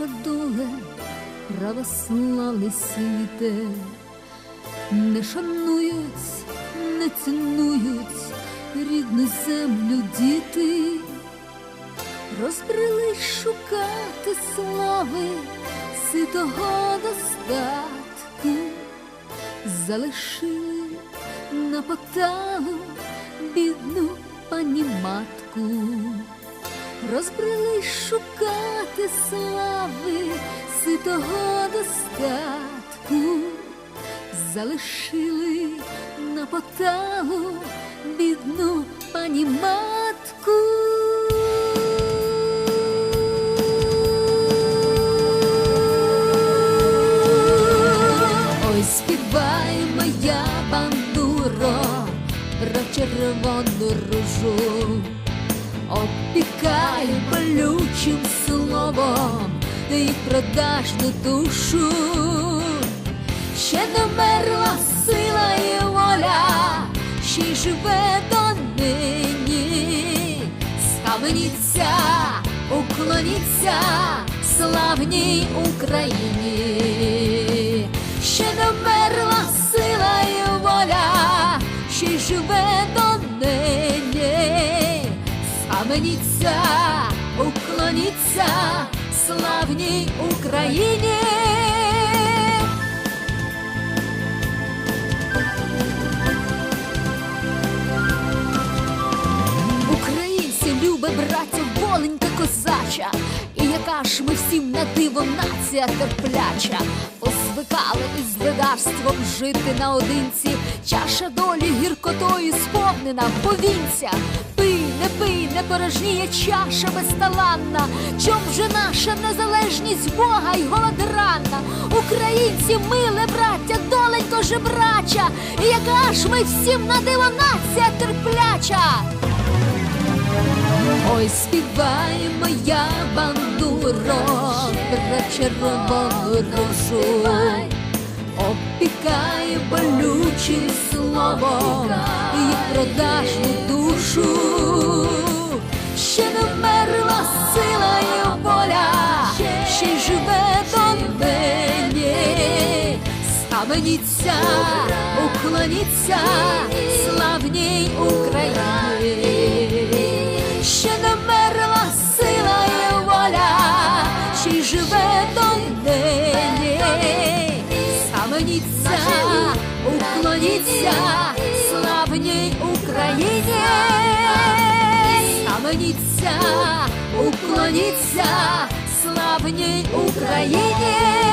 наша доля православний світе, не шанують, не цінують рідну землю діти, розбрелись шукати слави, ситого достатку, залишили на поталу бідну пані матку розбрелись шукати слави ситого достатку, залишили на поталу бідну пані матку. Співай моя бандуро про червону ружу. Опікай болючим словом і продажну душу, ще не сила і воля, ще й живе донині. Схаменіться, уклоніться славній Україні, ще не Схаменіться, уклоніться славній Україні. Українці, любе браття, воленька козача, і яка ж ми всім на диво нація терпляча, Позвикали із ледарством жити наодинці, чаша долі гіркотою сповнена, повінця, не пий, не порожніє чаша безталанна, чом же наша незалежність Бога й голодранна, українці, миле браття, доленько жебрача, і яка ж ми всім на диво нація терпляча. Ой, співай моя бандуро про червону рожу, опікай болючим словом і продажну душу, Уклоніться славній Україні, ще не мерла сила і воля, ще живе до нині. Схаменіться, уклоніться славній Україні, Схаменіться, уклоніться славній Україні.